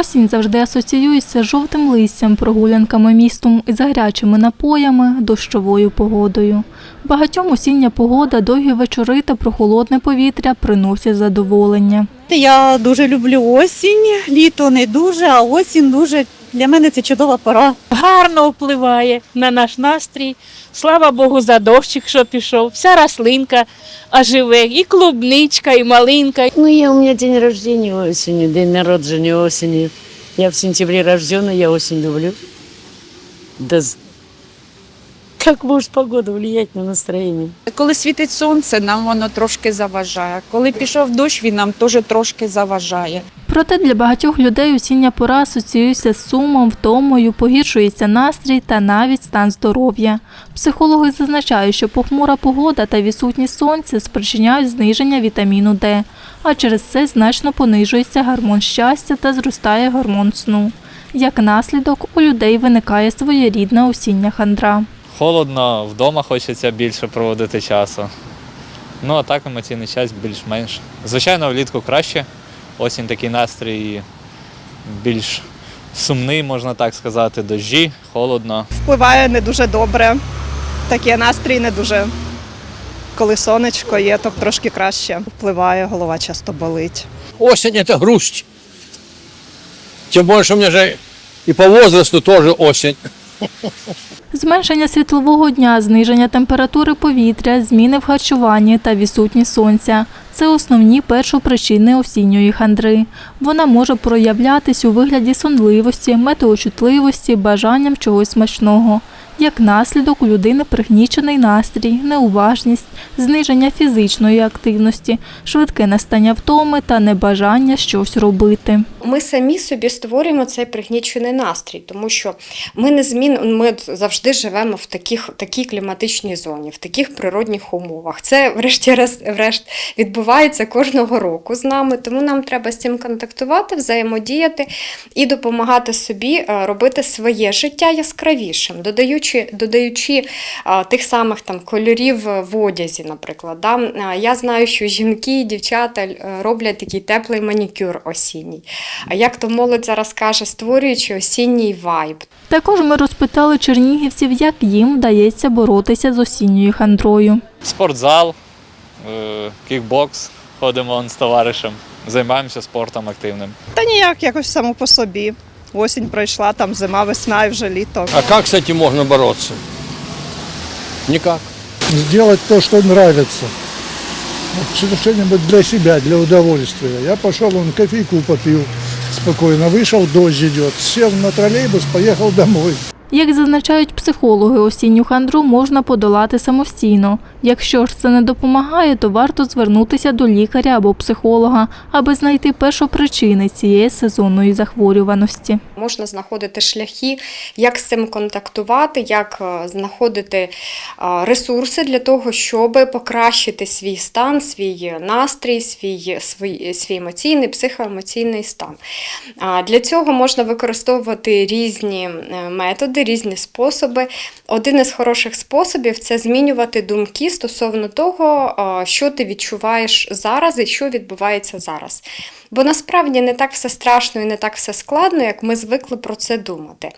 Осінь завжди асоціюється з жовтим листям, прогулянками містом із гарячими напоями, дощовою погодою. Багатьом осіння погода, довгі вечори та прохолодне повітря приносять задоволення. Я дуже люблю осінь, літо не дуже, а осінь дуже для мене це чудова пора. Гарно впливає на наш настрій. Слава Богу, за дощик, що пішов. Вся рослинка оживе, і клубничка, і малинка. Ну, я, у меня день рождения осенью, день народжения осенью. Я в сентябре рождена, я осень люблю. Да как может погода влиять на настроение? Коли світить сонце, нам воно трошки заважає. Коли пішов дощ, він нам теж трошки заважає. Проте для багатьох людей осіння пора асоціюється з сумом, втомою, погіршується настрій та навіть стан здоров'я. Психологи зазначають, що похмура погода та відсутність сонця спричиняють зниження вітаміну Д, а через це значно понижується гормон щастя та зростає гормон сну. Як наслідок, у людей виникає своєрідна осіння хандра. Холодно, вдома хочеться більше проводити часу. Ну, а так емоційний час більш-менш. Звичайно, влітку краще. Осінь такий настрій більш сумний, можна так сказати, дощі, холодно. впливає не дуже добре. Такий настрій не дуже. Коли сонечко є, то трошки краще. Впливає, голова часто болить. Осень – это грусть. Тем больше у меня же и по возрасту тоже осень. Зменшення світлового дня, зниження температури повітря, зміни в харчуванні та відсутність сонця це основні першопричини осінньої хандри. Вона може проявлятись у вигляді сонливості, метеочутливості, бажанням чогось смачного. Як наслідок у людини пригнічений настрій, неуважність, зниження фізичної активності, швидке настання втоми та небажання щось робити. Ми самі собі створюємо цей пригнічений настрій, тому що ми не змін, ми завжди живемо в таких, такій кліматичній зоні, в таких природних умовах. Це, врешті-решт, врешт, відбувається кожного року з нами, тому нам треба з цим контактувати, взаємодіяти і допомагати собі е, робити своє життя яскравішим, додаючи, додаючи а, тих самих там кольорів в одязі, наприклад. Да? А, Я знаю, що жінки і дівчата е, роблять такий теплий манікюр осінній. А як то молодь зараз каже, створюючи осінній вайб. Також ми розпитали чернігівців, як їм вдається боротися з осінньою хандрою. Спортзал, е, кікбокс, ходимо з товаришем, займаємося спортом активним. Та ніяк, якось само по собі. Осінь пройшла, там зима, весна і вже літо. А как с этим можно бороться? Никак. сделать то, что нравится. Вот Что-нибудь для себя, для удовольствия. Я пошел, он кофейку попил спокойно, вышел, дождь идет, сел на троллейбус, поехал домой. Як зазначають психологи, осінню хандру можна подолати самостійно. Якщо ж це не допомагає, то варто звернутися до лікаря або психолога, аби знайти першопричини цієї сезонної захворюваності. Можна знаходити шляхи, як з цим контактувати, як е, знаходити е, ресурси для того, щоб покращити свій стан, свій настрій, свій, свій, свій емоційний, психоемоційний стан. Для цього можна використовувати різні е, методи, різні способи. Один із хороших способів це змінювати думки стосовно того, що ти відчуваєш зараз і що відбувається зараз. Бо насправді не так все страшно і не так все складно, як ми звикли про це думати.